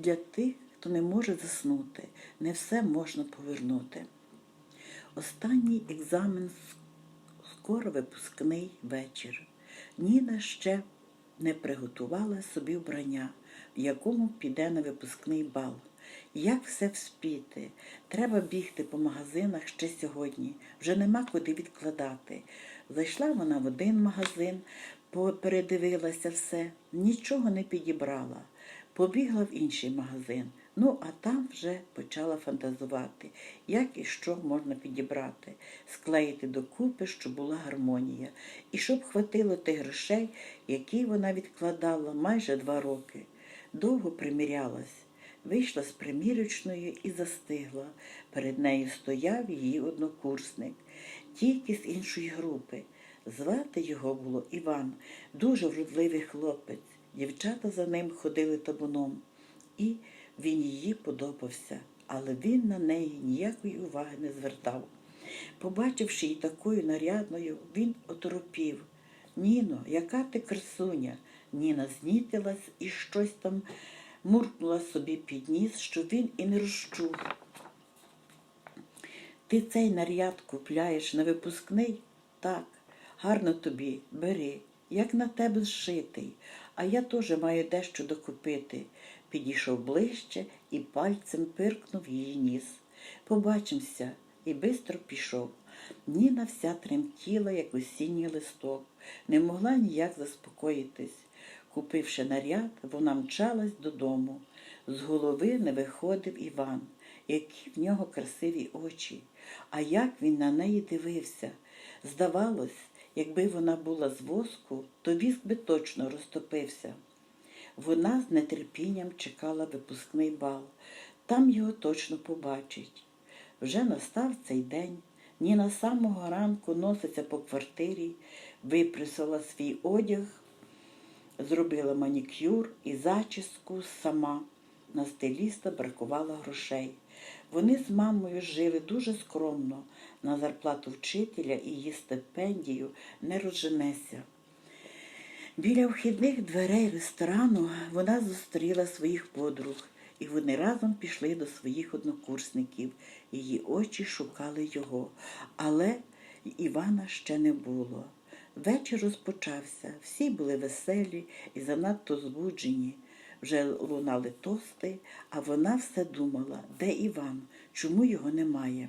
для тих, хто не може заснути, не все можна повернути. Останній екзамен скоро випускний вечір. Ніна ще не приготувала собі вбрання, в якому піде на випускний бал. Як все вспіти? Треба бігти по магазинах ще сьогодні. Вже нема куди відкладати. Зайшла вона в один магазин, передивилася все, нічого не підібрала. Побігла в інший магазин. Ну, а там вже почала фантазувати, як і що можна підібрати, склеїти докупи, щоб була гармонія, і щоб хватило тих грошей, які вона відкладала майже два роки. Довго примірялась, вийшла з примірочної і застигла. Перед нею стояв її однокурсник, тільки з іншої групи. Звати його було Іван, дуже вродливий хлопець. Дівчата за ним ходили табуном, і він їй подобався, але він на неї ніякої уваги не звертав. Побачивши її такою нарядною, він оторопів. Ніно, яка ти красуня? Ніна знітилась і щось там муркнула собі під ніс, що він і не розчув. Ти цей наряд купляєш на випускний? Так, гарно тобі, бери, як на тебе зшитий, а я теж маю дещо докупити. Підійшов ближче і пальцем пиркнув її ніс. Побачимося, і бистро пішов. Ніна вся тремтіла, як осінній листок, не могла ніяк заспокоїтись. Купивши наряд, вона мчалась додому. З голови не виходив Іван, які в нього красиві очі, а як він на неї дивився. Здавалось, якби вона була з воску, то віск би точно розтопився. Вона з нетерпінням чекала випускний бал. Там його точно побачить. Вже настав цей день. Ніна з самого ранку носиться по квартирі, випресила свій одяг, зробила манікюр і зачіску сама. На стиліста бракувало грошей. Вони з мамою жили дуже скромно. На зарплату вчителя і її стипендію не розженеся. Біля вхідних дверей ресторану вона зустріла своїх подруг, і вони разом пішли до своїх однокурсників. Її очі шукали його, але Івана ще не було. Вечір розпочався, всі були веселі і занадто збуджені. Вже лунали тости, а вона все думала, де Іван, чому його немає.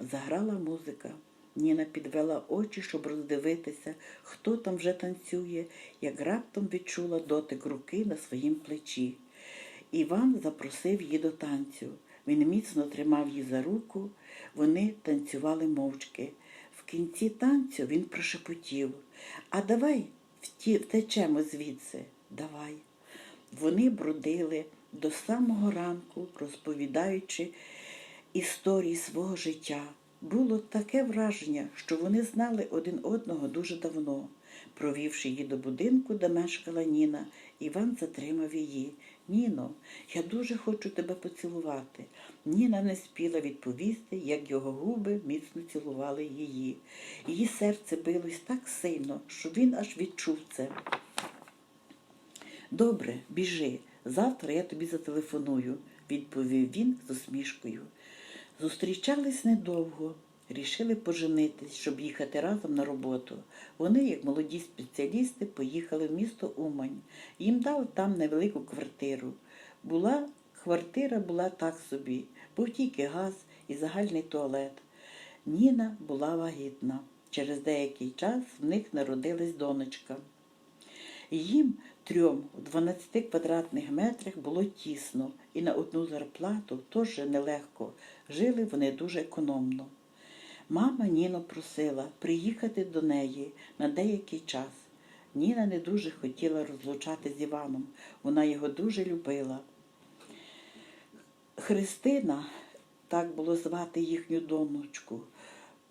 Заграла музика. Ніна підвела очі, щоб роздивитися, хто там вже танцює, як раптом відчула дотик руки на своїм плечі. Іван запросив її до танцю. Він міцно тримав її за руку, вони танцювали мовчки. В кінці танцю він прошепотів А давай втечемо звідси. Давай. Вони бродили до самого ранку, розповідаючи історії свого життя. Було таке враження, що вони знали один одного дуже давно. Провівши її до будинку, де мешкала Ніна, Іван затримав її. Ніно, я дуже хочу тебе поцілувати. Ніна не спіла відповісти, як його губи міцно цілували її. Її серце билось так сильно, що він аж відчув це. Добре, біжи. Завтра я тобі зателефоную, відповів він з усмішкою. Зустрічались недовго, рішили поженитись, щоб їхати разом на роботу. Вони, як молоді спеціалісти, поїхали в місто Умань. Їм дали там невелику квартиру. Була квартира була так собі, був тільки газ і загальний туалет. Ніна була вагітна. Через деякий час в них народилась донечка. Їм трьом у 12 квадратних метрах було тісно, і на одну зарплату теж нелегко. Жили вони дуже економно. Мама Ніно просила приїхати до неї на деякий час. Ніна не дуже хотіла розлучати з Іваном, вона його дуже любила. Христина, так було звати їхню донечку,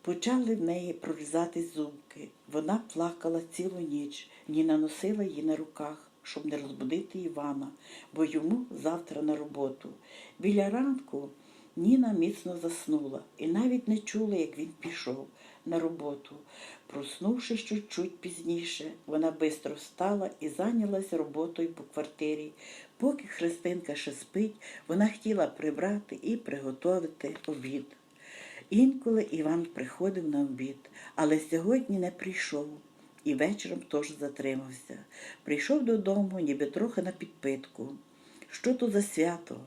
почали в неї прорізати зубки. Вона плакала цілу ніч, Ніна носила її на руках, щоб не розбудити Івана, бо йому завтра на роботу. Біля ранку Ніна міцно заснула і навіть не чула, як він пішов на роботу. Проснувшись чуть-чуть пізніше, вона бистро встала і зайнялась роботою по квартирі, Поки Христинка ще спить, вона хотіла прибрати і приготувати обід. Інколи Іван приходив на обід, але сьогодні не прийшов і вечором теж затримався. Прийшов додому, ніби трохи на підпитку. Що то за свято?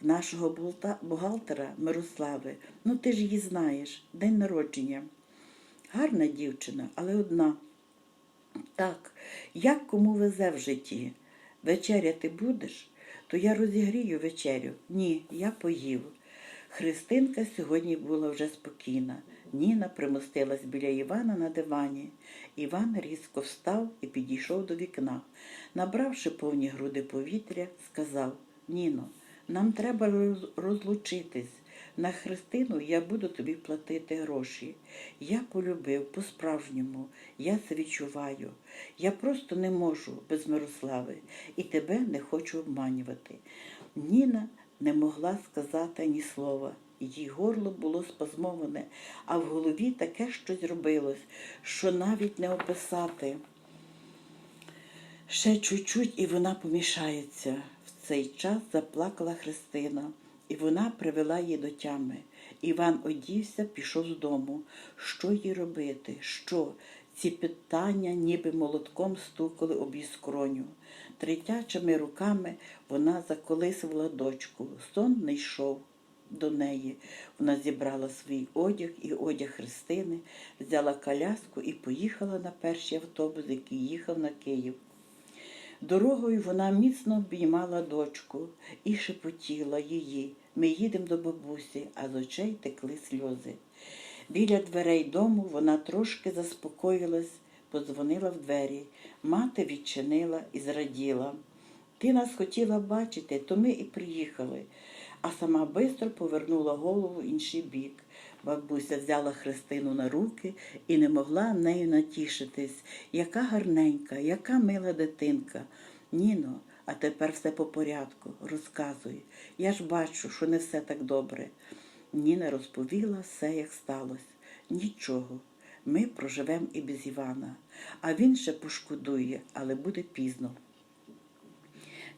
В нашого бухгалтера Мирослави, ну ти ж її знаєш, день народження. Гарна дівчина, але одна. Так, як кому везе в житті? Вечеряти будеш? То я розігрію вечерю. Ні, я поїв. Христинка сьогодні була вже спокійна. Ніна примостилась біля Івана на дивані. Іван різко встав і підійшов до вікна. Набравши повні груди повітря, сказав Ніно, нам треба розлучитись. На Христину я буду тобі платити гроші. Я полюбив по-справжньому, я це відчуваю. Я просто не можу без Мирослави і тебе не хочу обманювати. Ніна не могла сказати ні слова. Її горло було спазмоване, а в голові таке щось робилось, що навіть не описати. Ще чуть-чуть, і вона помішається. В цей час заплакала Христина, і вона привела її до тями. Іван одівся, пішов з дому. Що їй робити? Що? Ці питання ніби молотком стукали об її скроню. Третячими руками вона заколисувала дочку. Сон не йшов до неї. Вона зібрала свій одяг і одяг Христини, взяла коляску і поїхала на перший автобус, який їхав на Київ. Дорогою вона міцно обіймала дочку і шепотіла її. Ми їдемо до бабусі, а з очей текли сльози. Біля дверей дому вона трошки заспокоїлась, подзвонила в двері. Мати відчинила і зраділа. Ти нас хотіла бачити, то ми і приїхали. А сама бистро повернула голову в інший бік. Бабуся взяла Христину на руки і не могла нею натішитись. Яка гарненька, яка мила дитинка. Ніно, а тепер все по порядку. Розказуй. Я ж бачу, що не все так добре. Ніна розповіла все, як сталося. Нічого. Ми проживемо і без Івана. А він ще пошкодує, але буде пізно.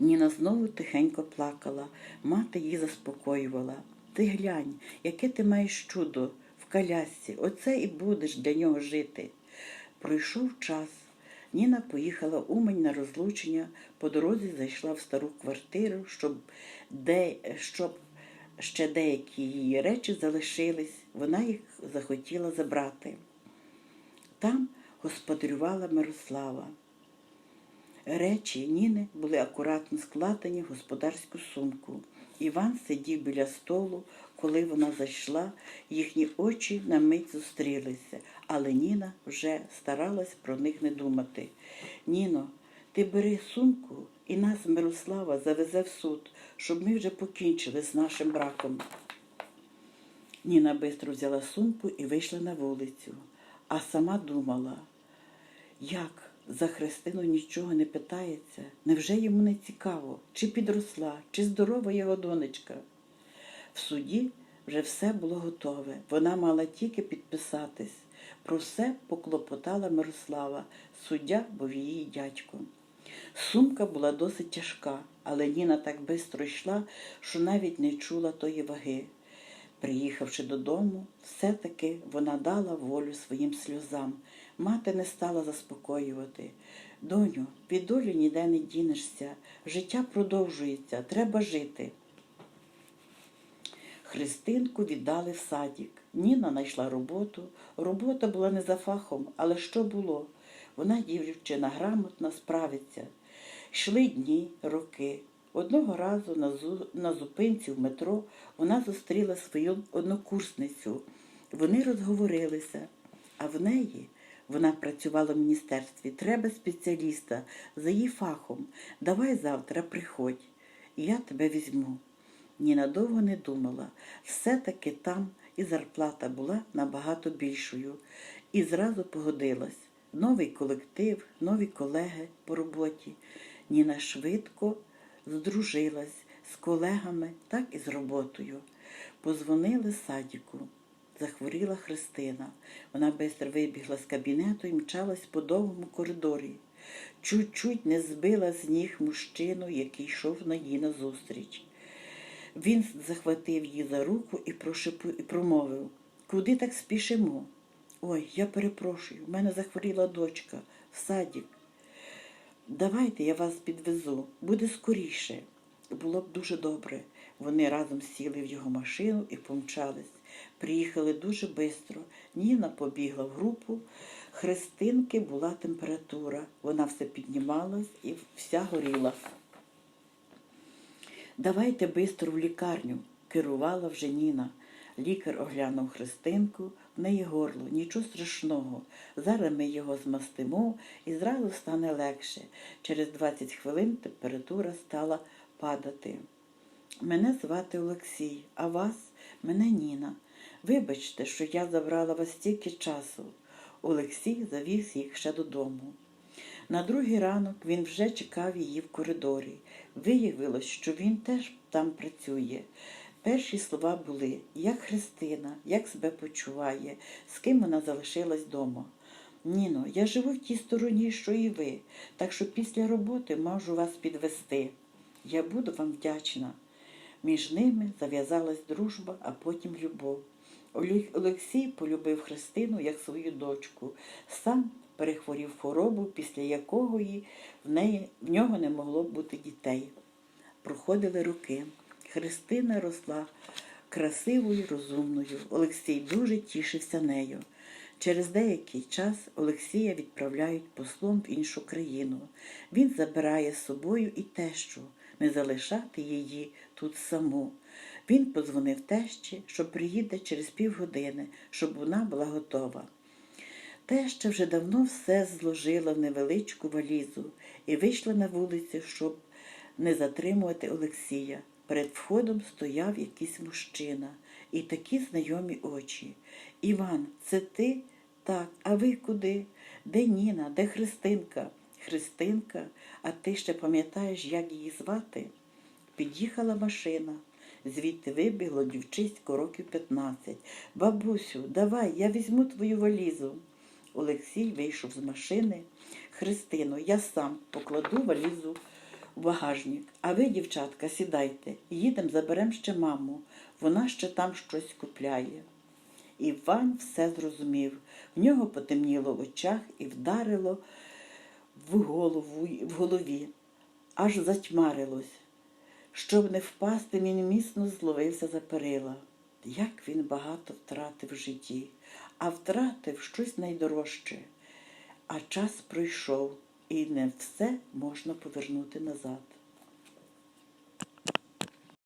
Ніна знову тихенько плакала. Мати її заспокоювала. Ти глянь, яке ти маєш чудо в колясці. Оце і будеш для нього жити. Пройшов час. Ніна поїхала в Умань на розлучення, по дорозі зайшла в стару квартиру, щоб, де, щоб ще деякі її речі залишились, вона їх захотіла забрати. Там господарювала Мирослава. Речі Ніни були акуратно складені в господарську сумку. Іван сидів біля столу, коли вона зайшла, їхні очі на мить зустрілися, але Ніна вже старалась про них не думати. Ніно, ти бери сумку і нас Мирослава завезе в суд, щоб ми вже покінчили з нашим браком. Ніна бистро взяла сумку і вийшла на вулицю, а сама думала, як за Христину нічого не питається, невже йому не цікаво, чи підросла, чи здорова його донечка. В суді вже все було готове. Вона мала тільки підписатись. Про все поклопотала Мирослава, суддя був її дядько. Сумка була досить тяжка, але Ніна так бистро йшла, що навіть не чула тої ваги. Приїхавши додому, все-таки вона дала волю своїм сльозам. Мати не стала заспокоювати. Доню, від долі ніде не дінешся, життя продовжується, треба жити. Христинку віддали в садік. Ніна знайшла роботу. Робота була не за фахом, але що було? Вона дівчина грамотна, справиться. Йшли дні, роки. Одного разу на, зу- на зупинці в метро вона зустріла свою однокурсницю. Вони розговорилися, а в неї вона працювала в міністерстві. Треба спеціаліста за її фахом. Давай завтра приходь, і я тебе візьму. Ніна довго не думала. Все-таки там і зарплата була набагато більшою. І зразу погодилась. Новий колектив, нові колеги по роботі. Ніна швидко здружилась з колегами, так і з роботою. Позвонили садіку. Захворіла Христина. Вона бистро вибігла з кабінету і мчалась по довгому коридорі. чуть-чуть не збила з ніг мужчину, який йшов на її назустріч. Він захватив її за руку і, прошепу, і промовив Куди так спішимо? Ой, я перепрошую, в мене захворіла дочка в садік. Давайте я вас підвезу, буде скоріше. Було б дуже добре. Вони разом сіли в його машину і помчались. Приїхали дуже швидко. Ніна побігла в групу. Христинки була температура. Вона все піднімалась і вся горіла. Давайте бистро в лікарню, керувала вже Ніна. Лікар оглянув Христинку, в неї горло, нічого страшного. Зараз ми його змастимо і зразу стане легше. Через 20 хвилин температура стала падати. Мене звати Олексій, а вас мене Ніна. Вибачте, що я забрала вас стільки часу. Олексій завіз їх ще додому. На другий ранок він вже чекав її в коридорі. Виявилось, що він теж там працює. Перші слова були як Христина, як себе почуває, з ким вона залишилась вдома. Ніно, я живу в тій стороні, що і ви, так що після роботи можу вас підвести. Я буду вам вдячна. Між ними зав'язалась дружба, а потім любов. Олексій полюбив Христину як свою дочку. Сам перехворів хворобу, після якої в, неї, в нього не могло бути дітей. Проходили роки. Христина росла красивою, розумною. Олексій дуже тішився нею. Через деякий час Олексія відправляють послом в іншу країну. Він забирає з собою і тещу, не залишати її тут саму. Він подзвонив тещі, що приїде через півгодини, щоб вона була готова. Теща вже давно все зложила в невеличку валізу і вийшла на вулицю, щоб не затримувати Олексія. Перед входом стояв якийсь мужчина і такі знайомі очі. Іван, це ти? Так, а ви куди? Де Ніна, де Христинка? Христинка, а ти ще пам'ятаєш, як її звати? Під'їхала машина. Звідти вибігло дівчисько років 15. Бабусю, давай, я візьму твою валізу. Олексій вийшов з машини. Христино, я сам покладу валізу в багажник. А ви, дівчатка, сідайте, їдемо, заберемо ще маму. Вона ще там щось купляє. Іван все зрозумів. В нього потемніло в очах і вдарило в голову, в голові, аж затьмарилось. Щоб не впасти, він міцно зловився за перила. Як він багато втратив в житті, а втратив щось найдорожче. А час пройшов, і не все можна повернути назад.